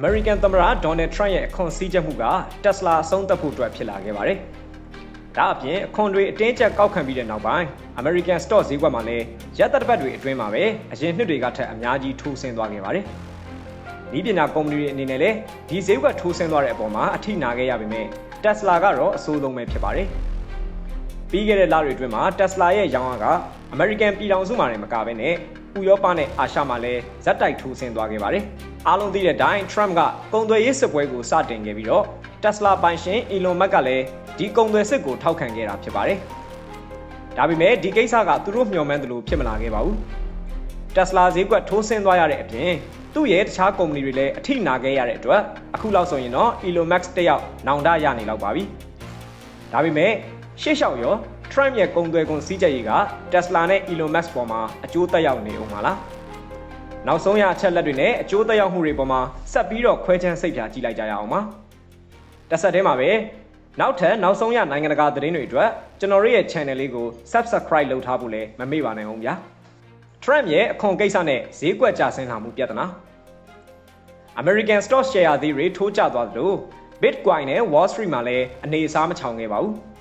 အမေရိကန်သမ္မတဒေါ်နယ်ထရန့်ရဲ့အခွန်စည်းချက်မှုကတက်စလာအဆုံးသတ်ဖို့အတွက်ဖြစ်လာခဲ့ပါတယ်။ဒါအပြင်အခွန်တွေအတင်းကျပ်ကောက်ခံပြီးတဲ့နောက်ပိုင်း American Stock ဈေးကွက်မှာလည်းရက်သက်တစ်ပတ်တွေအတွင်းမှာပဲအရင်နှစ်တွေကထက်အများကြီးထိုးဆင်းသွားခဲ့ပါတယ်။ဤပညာကုမ္ပဏီတွေအနေနဲ့လည်းဒီဈေးကွက်ထိုးဆင်းသွားတဲ့အပေါ်မှာအထိနာခဲ့ရပေမဲ့ Tesla ကတော့အဆိုးဆုံးပဲဖြစ်ပါတယ်။ ပြီးခဲ့တဲ့လတွေအတွင်းမှာ Tesla ရဲ့ရောင်းအားက American ပြည်ထောင်စုမှာလည်းမကဘဲနဲ့ဥရောပနဲ့အာရှမှာလည်းဇက်တိုက်ထိုးဆင်းသွားခဲ့ပါတယ်။အားလုံးသိတဲ့အတိုင်း Trump ကကုန်သွယ်ရေးစစ်ပွဲကိုစတင်ခဲ့ပြီးတော့ Tesla ပိုင်ရှင် Elon Musk ကလည်းဒီကုန်သွယ်စစ်ကိုထောက်ခံခဲ့တာဖြစ်ပါတယ်။ဒါပေမဲ့ဒီကိစ္စကသူတို့မျှော်မှန်းသလိုဖြစ်မလာခဲ့ပါဘူး။ Tesla ဈေးကွက်ထိုးဆင်းသွားရတဲ့အပြင်သူ့ရဲ့တခြားကုမ္ပဏီတွေလည်းအထိနာခဲ့ရတဲ့အတွက်အခုလောက်ဆိုရင်တော့ Elon Musk တယောက်နောင်တရနေလောက်ပါပြီ။ဒါပေမဲ့ ရှေ့လျှောက်ရော Trump ရဲ့ကုန်သွယ်ကုန်စည်းကြပ်ရေးက Tesla နဲ့ Elon Musk ပေါ်မှာအကျိုးသက်ရောက်နေအောင်ပါလား။နောက်ဆုံးရအချက်လက်တွေနဲ့အကျိုးသက်ရောက်မှုတွေပေါ်မှာဆက်ပြီးတော့ခွဲခြမ်းစိတ်ဖြာကြည့်လိုက်ကြရအောင်ပါ။တစ်ဆက်တည်းမှာပဲနောက်ထပ်နောက်ဆုံးရနိုင်ငံတကာသတင်းတွေအတွက်ကျွန်တော်တို့ရဲ့ channel လေးကို subscribe လုပ်ထားဖို့လည်းမမေ့ပါနဲ့အောင်ဗျာ။ Trump ရဲ့အခွန်ကိစ္စနဲ့ဈေးကွက်ကျဆင်းလာမှုပြဿနာ American stock share သေးတွေထိုးကျသွားသလို Bitcoin နဲ့ Wall Street မှာလည်းအနေအစားမချောင်ခဲ့ပါဘူး။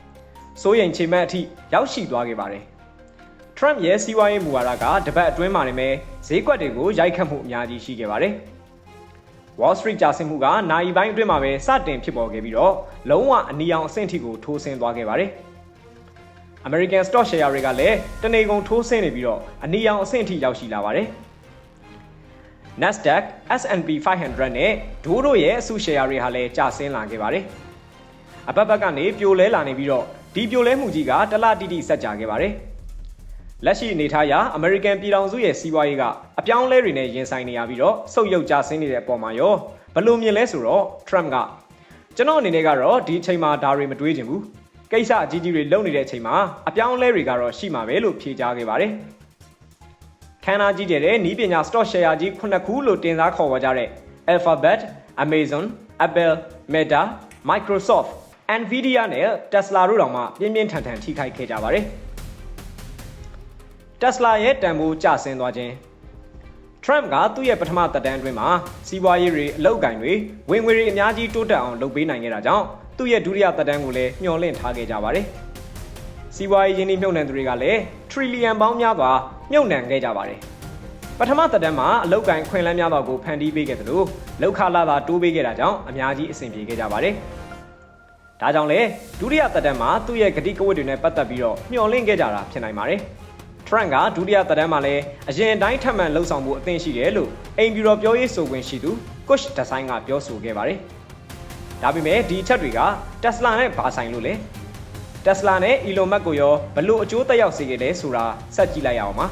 စိုးရိမ်ချိန်မဲ့အထိရောက်ရှိသွားခဲ့ပါတယ်။ Trump ရဲ့စီးပွားရေးမူဝါဒကတပတ်အတွင်းမှာနေမဲ့ဈေးကွက်တွေကိုရိုက်ခတ်မှုအများကြီးရှိခဲ့ပါတယ်။ Wall Street ကျဆင်းမှုကနိုင်ပိုင်းအတွင်းမှာပဲစတင်ဖြစ်ပေါ်ခဲ့ပြီးတော့လုံးဝအနီရောင်အဆင့်ထိကိုထိုးဆင်းသွားခဲ့ပါတယ်။ American stock share တွေကလည်းတနေကုန်ထိုးဆင်းနေပြီးတော့အနီရောင်အဆင့်ထိရောက်ရှိလာပါတယ်။ Nasdaq, S&P 500နဲ့ဒိုးတို့ရဲ့အစုရှယ်ယာတွေဟာလည်းကျဆင်းလာခဲ့ပါတယ်။အပတ်ပတ်ကနေပြိုလဲလာနေပြီးတော့ ဒီပြိုလဲမှုကြီးကတလတိတိဆက်ကြခဲ့ပါတယ်။လက်ရှိအနေထားအရ American ပြည်ထောင်စုရဲ့စီးပွားရေးကအပြောင်းလဲတွေနဲ့ရင်ဆိုင်နေရပြီးတော့ဆုတ်ယုတ်ကျဆင်းနေတဲ့အပေါ်မှာရောဘလို့မြင်လဲဆိုတော့ Trump ကကျွန်တော်အနေနဲ့ကတော့ဒီအချိန်မှာဒါတွေမတွေးချင်ဘူး။ကိစ္စအကြီးကြီးတွေလုပ်နေတဲ့အချိန်မှာအပြောင်းအလဲတွေကတော့ရှိမှာပဲလို့ဖြေကြားခဲ့ပါတယ်။ခန်းနာကြီးကျယ်တဲ့နီးပညာ stock share ကြီးခုနှစ်ခုလို့တင်စားခေါ်ဝေါ်ကြတဲ့ Alphabet, Amazon, Apple, Meta, Microsoft, Nvidia နဲ့ Tesla တို့တောင်မှပြင်းပြင်းထန်ထန်ထိခိုက်ခဲ့ကြပါတယ်။ Tesla ရဲ့တန်ဖိုးကျဆင်းသွားခြင်း Trump ကသူ့ရဲ့ပထမသက်တမ်းအတွင်းမှာစီးပွားရေးတွေအလုပ်ကိုင်တွေဝင်ငွေတွေအများကြီးတိုးတက်အောင်လုပ်ပေးနိုင်ခဲ့တာကြောင့်သူ့ရဲ့ဒုတိယသက်တမ်းကိုလည်းမျှော်လင့်ထားခဲ့ကြပါတယ်။စီးပွားရေးရင်းနှီးမြှုပ်နှံသူတွေကလည်း trillion ပေါင်းများစွာမြှုပ်နှံခဲ့ကြပါတယ်။ပထမသက်တမ်းမှာအလုတ်ကင်ခွင်လန်းများစွာကိုဖန်တီးပေးခဲ့သလိုလောက်ခလာသာတိုးပေးခဲ့တာကြောင့်အများကြီးအဆင်ပြေခဲ့ကြပါတယ်။ ဒါကြောင့်လေဒုတိယသက်တမ်းမှာသူ့ရဲ့ဂတိကဝတ်တွေနဲ့ပတ်သက်ပြီးတော့မျှော်လင့်ခဲ့ကြတာဖြစ်နိုင်ပါတယ်။ Trump ကဒုတိယသက်တမ်းမှာလည်းအရင်တိုင်းထပ်မံလှုပ်ဆောင်မှုအသင့်ရှိတယ်လို့အိမ်ပြူတော်ပြောရေးဆိုခွင့်ရှိသူ Kush Design ကပြောဆိုခဲ့ပါတယ်။ဒါပေမဲ့ဒီအချက်တွေက Tesla နဲ့ဘာဆိုင်လို့လဲ။ Tesla နဲ့ Elon Musk ကိုရောဘလို့အကျိုးသက်ရောက်စေခဲ့လဲဆိုတာဆက်ကြည့်လိုက်ရအောင်ပါ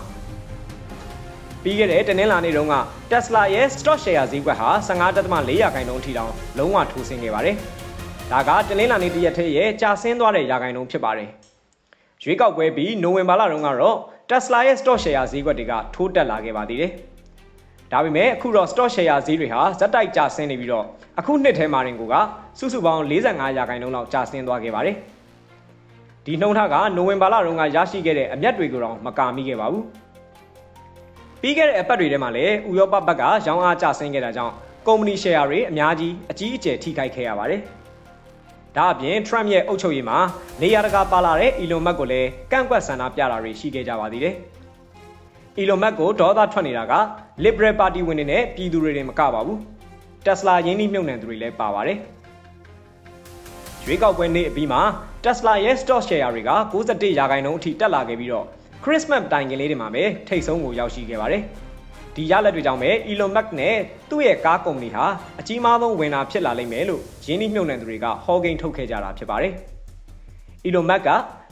။ပြီးခဲ့တဲ့တနင်္လာနေ့တုန်းက Tesla ရဲ့ stock share ဈေးကွက်ဟာ15.4ရာခိုင်နှုန်းထိတောင်လုံးဝထိုးဆင်းခဲ့ပါတယ်။ ဒါကတနင်္လာနေ့တရက်ထဲရဲ့ကြာဆင်းသွားတဲ့ရာခိုင်နှုန်းဖြစ်ပါတယ်။ရွေးကောက်ပွဲပြီးနိုဝင်ဘာလတုန်းကတော့ Tesla ရဲ့ stock share ဈေးကွက်တွေကထိုးတက်လာခဲ့ပါသေးတယ်။ဒါပေမဲ့အခုတော့ stock share ဈေးတွေဟာဇက်တိုက်ကြာဆင်းနေပြီးတော့အခုနှစ်ထဲမှာတင်ကိုကစုစုပေါင်း45ရာခိုင်နှုန်းလောက်ကြာဆင်းသွားခဲ့ပါတယ်။ဒီနှုန်းထားကနိုဝင်ဘာလတုန်းကရရှိခဲ့တဲ့အမျက်တွေကိုတော့မကာမိခဲ့ပါဘူး။ပြီးခဲ့တဲ့အပတ်တွေထဲမှာလည်းဥရောပဘက်ကရောင်းအားကျဆင်းခဲ့တာကြောင့်ကုမ္ပဏီ share တွေအများကြီးအကြီးအကျယ်ထိခိုက်ခဲ့ရပါတယ်။ ဒါအပြင် Trump ရဲ့အုပ်ချုပ်ရေးမှာနေရာတကာပါလာတဲ့ Elon Musk ကိုလည်းကန့်ကွက်ဆန္ဒပြတာတွေရှိခဲ့ကြပါသေးတယ်။ Elon Musk ကိုဒေါသထွက်နေတာက Liberal Party ဝင်တွေနဲ့ပြည်သူတွေတင်မကပါဘူး။ Tesla ရင်းနှီးမြှုပ်နှံသူတွေလည်းပါပါတယ်။ရွေးကောက်ပွဲနေ့အပြီးမှာ Tesla ရဲ့ stock share တွေက61ရာခိုင်နှုန်းအထိတက်လာခဲ့ပြီးတော့ Christmas တိုင်ကင်လေးတွေမှာပဲထိတ်ဆုံးကိုရောက်ရှိခဲ့ပါတယ်။ ဒီရလက်တွေကြောင့်ပဲ Elon Musk နဲ့သူ့ရဲ့ကားကုမ္ပဏီဟာအကြီးမားဆုံးဝင်တာဖြစ်လာလိမ့်မယ်လို့ရင်းနှီးမြှုပ်နှံသူတွေကဟောကိန်းထုတ်ခဲ့ကြတာဖြစ်ပါတယ်။ Elon Musk က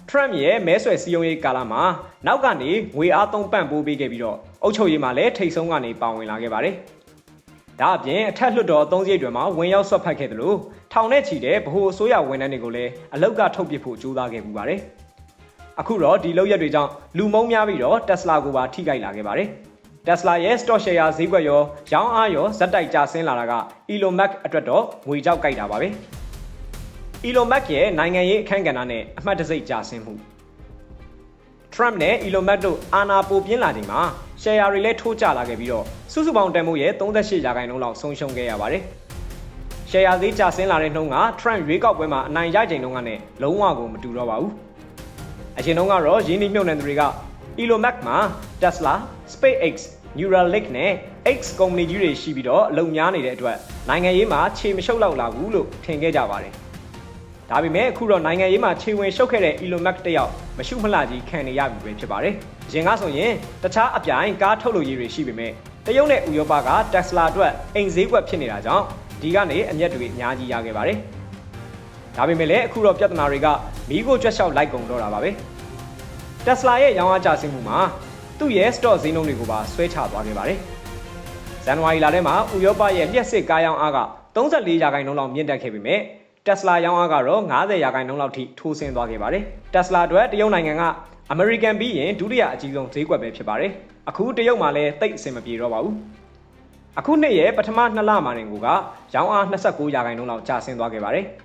Trump ရဲ့မဲဆွယ်စည်းရုံးရေးကာလမှာနောက်ကနေငွေအားသုံးပံ့ပိုးပေးခဲ့ပြီးတော့အုပ်ချုပ်ရေးမှာလည်းထိတ်ဆုံးကနေပါဝင်လာခဲ့ပါတယ်။ဒါအပြင်အထက်လွှတ်တော်အသုံးစရိတ်တွေမှာဝင်ရောက်ဆွတ်ဖက်ခဲ့တယ်လို့ထောင်ထဲချီတဲ့ဗဟိုအစိုးရဝန်ထမ်းတွေကိုလည်းအလောက်ကထုတ်ပစ်ဖို့ကြိုးစားခဲ့ပူပါတယ်။အခုတော့ဒီလောက်ရက်တွေကြောင့်လူမုံများပြီးတော့ Tesla ကိုပါထိခိုက်လာခဲ့ပါတယ်။ Tesla ရဲ့ stock share ဈေးကွက်ရောရောင်းအားရောဇက်တိုက်ကျဆင်းလာတာက Elon Musk အတွက်တော့ငွေကြောက်ကြိုက်တာပါပဲ။ Elon Musk ရဲ့နိုင်ငံရေးအခမ်းကဏ္ဍနဲ့အမှတ်တစိတ်ကျဆင်းမှု Trump နဲ့ Elon Musk တို့အာဏာပိုပြင်းလာချိန်မှာ share တွေလည်းထိုးကျလာခဲ့ပြီးတော့စုစုပေါင်းတန်ဖိုးရဲ့38ရာခိုင်နှုန်းလောက်ဆုံးရှုံးခဲ့ရပါတယ်။ရှယ်ယာဈေးကျဆင်းလာတဲ့နှုန်းက Trump ရွေးကောက်ပွဲမှာအနိုင်ရချိန်တုန်းကနဲ့လုံးဝကိုမတူတော့ပါဘူးအရင်တုန်းကတော့ရင်းနှီးမြှုပ်နှံသူတွေက Elon Musk မှာ Tesla, SpaceX, Neuralink နဲ့ X ကုမ္ပဏီကြီးတွေရှိပြီးတော့အလုံများနေတဲ့အတွက်နိုင်ငံရေးမှာခြေမရှုပ်လောက်လာဘူးလို့ထင်ခဲ့ကြပါတယ်ဒါပေမဲ့အခုတော့နိုင်ငံရေးမှာခြေဝင်ရှုပ်ခဲ့တဲ့ Elon Musk တယောက်မရှုမလှကြီးခံနေရပြီပဲဖြစ်ပါတယ်။အရင်ကဆိုရင်တခြားအပြိုင်ကားထုတ်လုပ်ရေးတွေရှိပေမဲ့တရုတ်နဲ့ဥရောပက Tesla အတွက်အိမ်ဈေးကွက်ဖြစ်နေတာကြောင့်ဒီကနေအမျက်တွေအများကြီးရခဲ့ပါတယ်။ဒါပေမဲ့လည်းအခုတော့ပြဿနာတွေကမီးကိုကြွက်လျှောက်လိုက်ကုန်တော့တာပါပဲ။ Tesla ရဲ့ရောင်းအားကျဆင်းမှုမှာသူ့ရဲ့ stock ဈေးနှုန်းတွေကိုပါဆွဲချသွားခဲ့ပါတယ်။ဇန်နဝါရီလထဲမှာဥရောပရဲ့လျှက်စစ်ကားရောင်းအားက34ရာခိုင်နှုန်းလောက်မြင့်တက်ခဲ့ပေမဲ့ Tesla ရောင်းအားကတော့90ရာခိုင်နှုန်းလောက်ထိထိုးဆင်းသွားခဲ့ပါတယ်။ Tesla အတွက်တရုတ်နိုင်ငံကအမေရိကန်ပြီးရင်ဒုတိယအကြီးဆုံးဈေးကွက်ပဲဖြစ်ပါတယ်။အခုတရုတ်မှာလည်းတိတ်အဆင်မပြေတော့ပါဘူး။အခုနှစ်ရဲ့ပထမနှစ်လမှာတင်ကိုကရောင်းအား29ရာခိုင်နှုန်းလောက်ကျဆင်းသွားခဲ့ပါတယ်။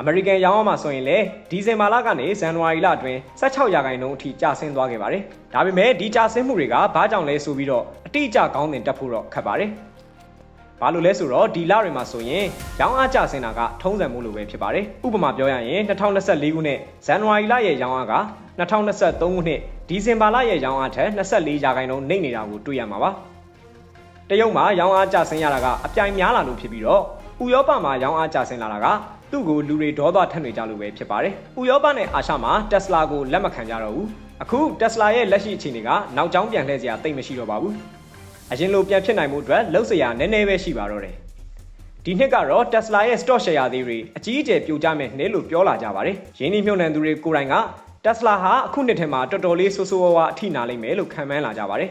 အမေရိကန်ရောင်းအားမှာဆိုရင်လည်းဒီဇင်ဘာလကနေဇန်နဝါရီလအတွင်း16ရာခိုင်နှုန်းအထိကျဆင်းသွားခဲ့ပါတယ်။ဒါပေမဲ့ဒီကျဆင်းမှုတွေကဘာကြောင့်လဲဆိုပြီးတော့အတိအကျကောင်းတင်တက်ဖို့တော့ခက်ပါတယ်။ဘာလို့လဲဆိုတော့ဒီလတွေမှာဆိုရင်ရောင်းအားကျဆင်းတာကထုံးစံမှုလိုပဲဖြစ်ပါတယ်။ဥပမာပြောရရင်2024ခုနှစ်ဇန်နဝါရီလရဲ့ရောင်းအားက2023ခုနှစ်ဒီဇင်ဘာလရဲ့ရောင်းအားထက်24ရာခိုင်နှုန်းနှိမ့်နေတာကိုတွေ့ရမှာပါ။တရုတ်မှာရောင်းအားကျဆင်းရတာကအပြိုင်များလာလို့ဖြစ်ပြီးတော့ဥရောပမှာရောင်းအားကျဆင်းလာတာက သူ့ကိုလူတွေဒေါသထက်နေကြလို့ပဲဖြစ်ပါတယ်။ဥရောပနဲ့အာရှမှာ Tesla ကိုလက်မခံကြတော့ဘူး။အခု Tesla ရဲ့လက်ရှိအခြေအနေကနောက်ကျောင်းပြန်လှည့်စရာတိတ်မရှိတော့ပါဘူး။အရင်လိုပြန်ဖြစ်နိုင်မှုအတွက်လှုပ်စရာနည်းနည်းပဲရှိပါတော့တယ်။ဒီနှစ်ကတော့ Tesla ရဲ့ stock share သေးတွေအကြီးအကျယ်ပြိုကျမယ်နှဲလို့ပြောလာကြပါတယ်။ရင်းနှီးမြှုပ်နှံသူတွေကိုယ်တိုင်က Tesla ဟာအခုနှစ်ထဲမှာတော်တော်လေးဆိုးဆိုးဝါးဝါးအထိနာလိမ့်မယ်လို့ခံမှန်းလာကြပါတယ်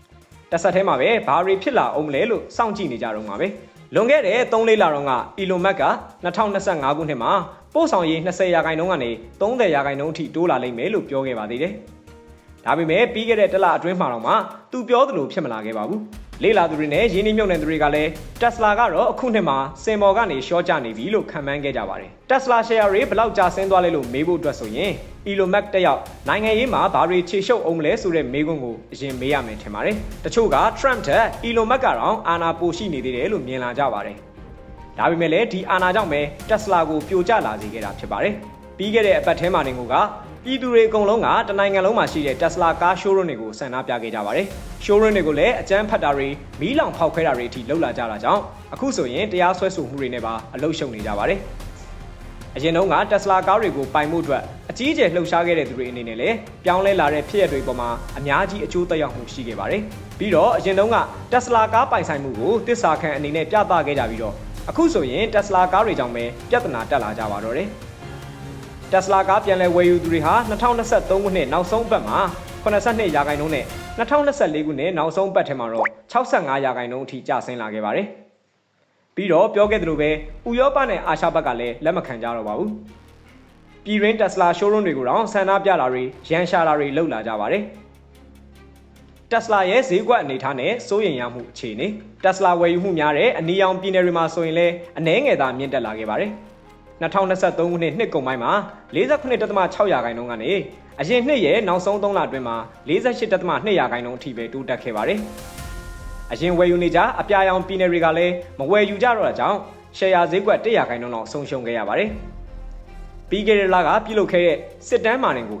။တစ်ဆက်တည်းမှာပဲဘာတွေဖြစ်လာအောင်မလဲလို့စောင့်ကြည့်နေကြတော့မှာပဲ။ လွန်ခဲ့တဲ့3လေးလတော့က Elon Musk က2025ခုနှစ်မှာပို့ဆောင်ရေး20ရာခိုင်နှုန်းကနေ30ရာခိုင်နှုန်းအထိတိုးလာလိမ့်မယ်လို့ပြောခဲ့ပါသေးတယ်။ဒါပေမဲ့ပြီးခဲ့တဲ့တစ်လအတွင်းမှာတော့မှသူပြောသလိုဖြစ်မလာခဲ့ပါဘူး။ လေလာသူတွေနဲ့ရင်းနှီးမြှုပ်နှံသူတွေကလည်း Tesla ကတော့အခုနှစ်မှာစင်မော်ကနေရှော့ကျနေပြီလို့ခံမှန်းခဲ့ကြပါတယ်။ Tesla share တွေဘယ်လောက်ကျဆင်းသွားလဲလို့မေးဖို့အတွက်ဆိုရင် Elon Musk တက်ရောက်နိုင်ငံရေးမှာဘာတွေခြေရှုပ်အောင်မလဲဆိုတဲ့မေးခွန်းကိုအရင်မေးရမယ်ထင်ပါတယ်။တချို့က Trump ထက် Elon Musk ကတော့အာဏာပိုရှိနေသေးတယ်လို့မြင်လာကြပါတယ်။ဒါပေမဲ့လည်းဒီအာဏာကြောင့်ပဲ Tesla ကိုပြိုကျလာစေခဲ့တာဖြစ်ပါတယ်။ပြီးခဲ့တဲ့အပတ်ထဲမှာနေကိုက ပြည်သူတွေအကုန်လုံးကတနိုင်ငံလုံးမှာရှိတဲ့ Tesla ကား showroom တွေကိုဆန္ဒပြခဲ့ကြပါတယ်။ showroom တွေကိုလည်းအကြမ်းဖက်တာတွေမီးလောင်ဖောက်ခွဲတာတွေအထိလုပ်လာကြတာကြောင့်အခုဆိုရင်တရားစွဲဆိုမှုတွေနဲ့ပါအလုရှုံနေကြပါတယ်။အရင်တုန်းက Tesla ကားတွေကိုပိုင်မှုအတွက်အကြီးအကျယ်လှုပ်ရှားခဲ့တဲ့သူတွေအနေနဲ့လည်းပြောင်းလဲလာတဲ့ဖြစ်ရပ်တွေပေါ်မှာအများကြီးအကျိုးသက်ရောက်မှုရှိခဲ့ပါတယ်။ပြီးတော့အရင်တုန်းက Tesla ကားပိုင်ဆိုင်မှုကိုတစ္ဆာခံအနေနဲ့ပြသခဲ့ကြပြီးတော့အခုဆိုရင် Tesla ကားတွေကြောင့်ပဲပြဿနာတက်လာကြပါတော့တယ်။ Tesla ကားပြန်လည်ဝယ်ယူသူတွေဟာ2023ခုနှစ်နောက်ဆုံးပတ်မှာ82ရာခိုင်နှုန်းနဲ့2024ခုနှစ်နောက်ဆုံးပတ်ထဲမှာတော့65ရာခိုင်နှုန်းအထိကျဆင်းလာခဲ့ပါတယ်။ပြီးတော့ပြောခဲ့သလိုပဲဥရောပနဲ့အာရှဘက်ကလည်းလက်မခံကြတော့ပါဘူး။ပြည်ရင်း Tesla showroom တွေကိုတော့ဆန္ဒပြတာတွေရန်ရှာတာတွေလုပ်လာကြပါတယ်။ Tesla ရဲ့ဈေးကွက်အနေထားနဲ့စိုးရိမ်ရမှုအခြေအနေ Tesla ဝယ်ယူမှုများတဲ့အနီရောင်ပြည်နယ်တွေမှာဆိုရင်လည်းအနည်းငယ်သာမြင့်တက်လာခဲ့ပါတယ်။ 2023ခုနှစ်နှစ်ကုန်ပိုင်းမှာ48.6ရာခိုင်နှုန်းကနေအရင်နှစ်ရဲ့နောက်ဆုံး3လအတွင်းမှာ48.2ရာခိုင်နှုန်းအထိပဲတိုးတက်ခဲ့ပါတယ်။အရင်ဝယ်ယူနေကြအပြာရောင်ပြည်နယ်တွေကလည်းမဝယ်ယူကြတော့တာကြောင့်ရှယ်ယာဈေးကွက်100ရာခိုင်နှုန်းလောက်ဆုံးရှုံးခဲ့ရပါတယ်။ပြီးခဲ့တဲ့လကပြုလုပ်ခဲ့တဲ့စစ်တမ်းမာတင်က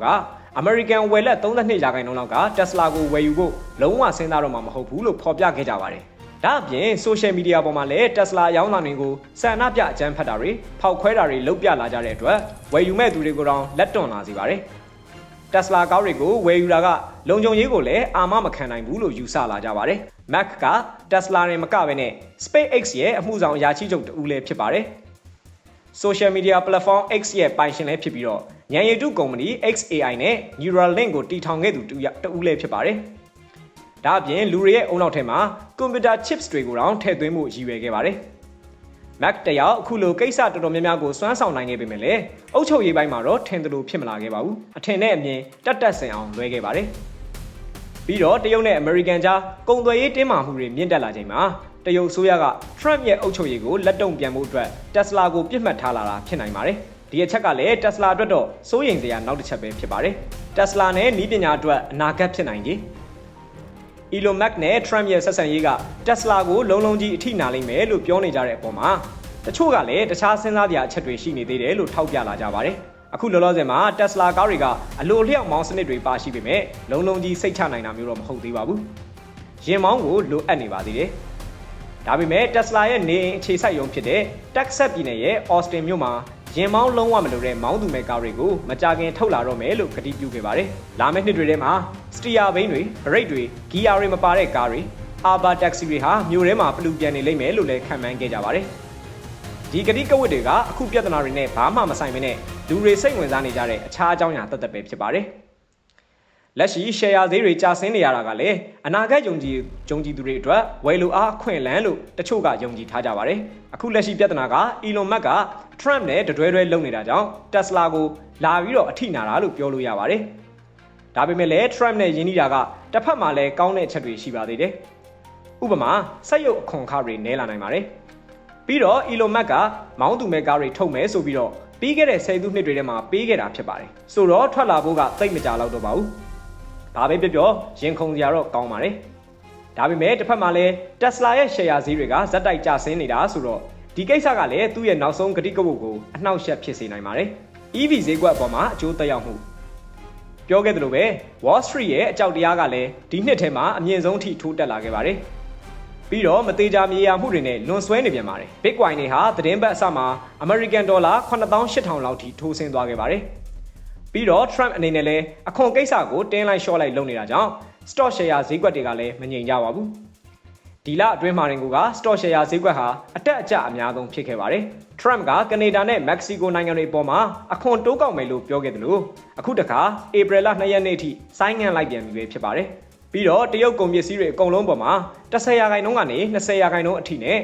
အမေရိကန်ဝယ်လက်32ရာခိုင်နှုန်းလောက်က Tesla ကိုဝယ်ယူဖို့လုံးဝစဉ်းစားတော့မှာမဟုတ်ဘူးလို့ဖော်ပြခဲ့ကြပါတယ်။ ဒါအပြင် social media ပေါ်မှာလည်း Tesla ရောင်းတာတွေကိုစံနှပြအကြမ်းဖက်တာတွေဖောက်ခွဲတာတွေလုပ်ပြလာကြတဲ့အတွက်ဝယ်ယူမဲ့သူတွေကိုတော့လက်တွန့်လာစေပါတယ်။ Tesla ကားတွေကိုဝယ်ယူတာကလုံခြုံရေးကိုလည်းအာမမခံနိုင်ဘူးလို့ယူဆလာကြပါတယ်။ Mac က Tesla နဲ့မကဘဲနဲ့ SpaceX ရဲ့အမှုဆောင်အရာရှိချုပ်တူလည်းဖြစ်ပါတယ်။ social media platform X ရဲ့ပိုင်ရှင်လည်းဖြစ်ပြီးတော့ညံရည်တုကုမ္ပဏီ XAI နဲ့ Neuralink ကိုတည်ထောင်ခဲ့သူတူလည်းဖြစ်ပါတယ်။ ဒါအပြင်လူတွေရဲ့အုံနောက်ထဲမှာကွန်ပျူတာ chips တွေကိုတောင်ထည့်သွင်းမှုရည်ရွယ်ခဲ့ပါတယ်။ Mac တယောက်အခုလိုကိစ္စတော်တော်များများကိုစွမ်းဆောင်နိုင်ခဲ့ပေမဲ့လည်းအုပ်ချုပ်ရေးပိုင်းမှာတော့ထင်သလိုဖြစ်မလာခဲ့ပါဘူး။အထင်နဲ့အမြင်တက်တက်ဆင်အောင်လွဲခဲ့ပါတယ်။ပြီးတော့တရုတ်နဲ့အမေရိကန်ကြားကုန်သွယ်ရေးတင်းမာမှုတွေမြင့်တက်လာချိန်မှာတရုတ်ဆိုရက Trump ရဲ့အုပ်ချုပ်ရေးကိုလက်တုံ့ပြန်မှုအတွက် Tesla ကိုပြစ်မှတ်ထားလာတာဖြစ်နိုင်ပါတယ်။ဒီအချက်ကလည်း Tesla အတွက်တော့စိုးရိမ်စရာနောက်တစ်ချက်ပဲဖြစ်ပါတယ်။ Tesla နဲ့ဤပညာအတွက်အနာဂတ်ဖြစ်နိုင်ကြီး Elon Musk နဲ့ Trump ရဲ့ဆက်ဆံရေးက Tesla ကိုလုံးလုံးကြီးအထိနာလိမ့်မယ်လို့ပြောနေကြတဲ့အပေါ်မှာတချို့ကလည်းတခြားစဉ်းစားကြအချက်တွေရှိနေသေးတယ်လို့ထောက်ပြလာကြပါတယ်အခုလောလောဆယ်မှာ Tesla ကားတွေကအလိုလျောက်မောင်းစနစ်တွေပါရှိပေမဲ့လုံလုံကြီးစိတ်ချနိုင်တာမျိုးတော့မဟုတ်သေးပါဘူးရင်မောင်းကိုလိုအပ်နေပါသေးတယ်ဒါပေမဲ့ Tesla ရဲ့နေအိမ်အခြေစိုက်ရုံဖြစ်တဲ့ Texas ပြည်နယ်ရဲ့ Austin မြို့မှာ ရင်မောင်းလုံးဝမလိုတဲ့မောင်းသူမဲ့ကားတွေကိုမကြခင်ထုတ်လာတော့မယ်လို့ကတိပြုခဲ့ပါတယ်။လာမယ့်နှစ်တွေထဲမှာစတီယာဘိန်းတွေ၊ဘရိတ်တွေ၊ဂီယာတွေမပါတဲ့ကားတွေ၊အာဘာတက္ကစီတွေဟာမြို့ထဲမှာပလူပြန်နေလိမ့်မယ်လို့လည်းခန့်မှန်းခဲ့ကြပါတယ်။ဒီကတိကဝတ်တွေကအခုပြဿနာတွေနဲ့ဘာမှမဆိုင်မနဲ့လူတွေစိတ်ဝင်စားနေကြတဲ့အခြားအကြောင်းအရာတသက်ပဲဖြစ်ပါတယ်။ လက်ရှိ share ဈေးတွေကျဆင်းနေရတာကလည်းအနာဂတ်ယုံကြည်ယုံကြည်သူတွေအတွက်ဝယ်လိုအားအခွင့်အလန်းလို့တချို့ကယုံကြည်ထားကြပါတယ်။အခုလက်ရှိပြဿနာက Elon Musk က Trump နဲ့တတွဲတွဲလုပ်နေတာကြောင့် Tesla ကိုလာပြီးတော့အထိနာတာလို့ပြောလို့ရပါတယ်။ဒါပေမဲ့လည်း Trump နဲ့ယင်းနေတာကတစ်ဖက်မှာလည်းကောင်းတဲ့အချက်တွေရှိပါသေးတယ်။ဥပမာစက်ရုပ်အခွန်အခတွေနည်းလာနိုင်ပါတယ်။ပြီးတော့ Elon Musk ကမောင်းသူမဲကားတွေထုတ်မယ်ဆိုပြီးတော့ပြီးခဲ့တဲ့10စုနှစ်တွေထဲမှာပေးခဲ့တာဖြစ်ပါတယ်။ဆိုတော့ထွက်လာဖို့ကသိပ်မကြတော့တော့ပါဘူး။ ဘာပဲပြောပြောရင်ခုန်စရာတော့ကောင်းပါတယ်။ဒါပေမဲ့တစ်ဖက်မှာလည်း Tesla ရဲ့ share ဈေးတွေကဇက်တိုက်ကျဆင်းနေတာဆိုတော့ဒီကိစ္စကလည်းသူ့ရဲ့နောက်ဆုံးဂတိကဝတ်ကိုအနှောက်အယှက်ဖြစ်စေနိုင်ပါတယ်။ EV ဈေးကွက်အပေါ်မှာအကျိုးသက်ရောက်မှုပြောခဲ့သလိုပဲ Wall Street ရဲ့အကြောက်တရားကလည်းဒီနှစ်ထဲမှာအမြင့်ဆုံးထိထိုးတက်လာခဲ့ပါတယ်။ပြီးတော့မသေးချာမြေယာမှုတွေနဲ့လွန်ဆွဲနေပြန်ပါတယ်။ Bitcoin တွေဟာသတင်းပတ်အစမှာ American Dollar 9800လောက်ထိထိုးဆင်းသွားခဲ့ပါတယ်။ ပြီးတော့ Trump အနေနဲ့လည်းအခွန်ကိစ္စကိုတင်းလိုက်လျှော့လိုက်လုပ်နေတာကြောင့် stock share ဈေးကွက်တွေကလည်းမငြိမ်ကြပါဘူး။ဒီလအတွင်းမှာရင်က stock share ဈေးကွက်ဟာအတက်အကျအများဆုံးဖြစ်ခဲ့ပါတယ်။ Trump ကကနေဒါနဲ့မက္ကဆီကိုနိုင်ငံတွေပေါ်မှာအခွန်တိုးကောက်မယ်လို့ပြောခဲ့တယ်လို့အခုတခါဧပြီလ2ရက်နေ့ထိဆိုင်းငံ့လိုက်ပြန်ပြီပဲဖြစ်ပါတယ်။ပြီးတော့တရုတ်ကုန်ပစ္စည်းတွေအကုန်လုံးပေါ်မှာ10ရာခိုင်နှုန်းကနေ20ရာခိုင်နှုန်းအထိနဲ့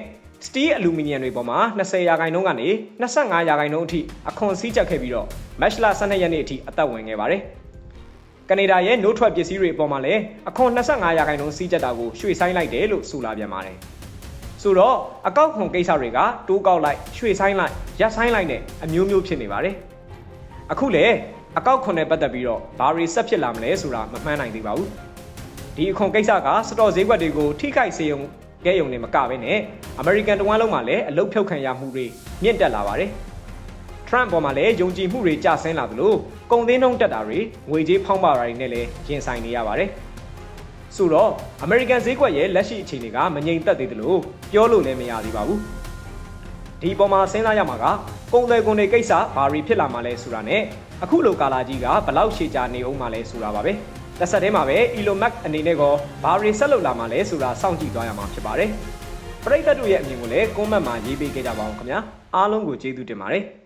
စတီးအလူမီနီယံတွေပေါ်မှာ20ရာခိုင်နှုန်းကနေ25ရာခိုင်နှုန်းအထိအခွန်စည်းကြပ်ခဲ့ပြီးတော့မတ်လ12ရက်နေ့အထိအသက်ဝင်ခဲ့ပါတယ်။ကနေဒါရဲ့နှုတ်ထွက်ပစ္စည်းတွေအပေါ်မှာလည်းအခွန်25ရာခိုင်နှုန်းစည်းကြပ်တာကိုရွှေ့ဆိုင်းလိုက်တယ်လို့ဆိုလာပြန်ပါတယ်။ဆိုတော့အကောက်ခွန်ကိစ္စတွေကတိုးကောက်လိုက်ရွှေ့ဆိုင်းလိုက်ရပ်ဆိုင်းလိုက်နဲ့အမျိုးမျိုးဖြစ်နေပါတယ်။အခုလေအကောက်ခွန်နဲ့ပတ်သက်ပြီးတော့ဘာတွေဆက်ဖြစ်လာမလဲဆိုတာမမှန်းနိုင်သေးပါဘူး။ဒီအခွန်ကိစ္စကစတော်ဈေးကွက်တွေကိုထိခိုက်စေုံ ကဲယုံနဲ့မကဘဲနဲ့အမေရိကန်တဝန်းလုံးမှာလည်းအလုတ်ဖြုတ်ခံရမှုတွေမြင့်တက်လာပါတယ်။ Trump ပေါ်မှာလည်းယုံကြည်မှုတွေကျဆင်းလာသလိုကုန်သင်းနှုန်းတက်တာတွေငွေကြေးဖောင်းပါတာတွေနဲ့လည်းရင်ဆိုင်နေရပါတယ်။ဆိုတော့ American ဈေးကွက်ရဲ့လက်ရှိအခြေအနေကမငြိမ်သက်သေးသလိုပြောလို့လည်းမရသေးပါဘူး။ဒီပေါ်မှာစဉ်းစားရမှာကကုန်တယ်ကုန်တွေကိစ္စဘာတွေဖြစ်လာမှာလဲဆိုတာနဲ့အခုလိုကာလာကြီးကဘလောက်ရှည်ကြာနေအောင်မှလဲဆိုတာပါပဲ။ တစ်ဆက်တည်းမှာပဲ Elon Musk အနေနဲ့ကောဘာတွေဆက်လုပ်လာမှာလဲဆိုတာစောင့်ကြည့်သွားရမှာဖြစ်ပါတယ်။ပရိသတ်တို့ရဲ့အမြင်ကိုလည်း comment မှာရေးပေးခဲ့ကြပါဦးခင်ဗျာ။အားလုံးကိုကျေးဇူးတင်ပါတယ်။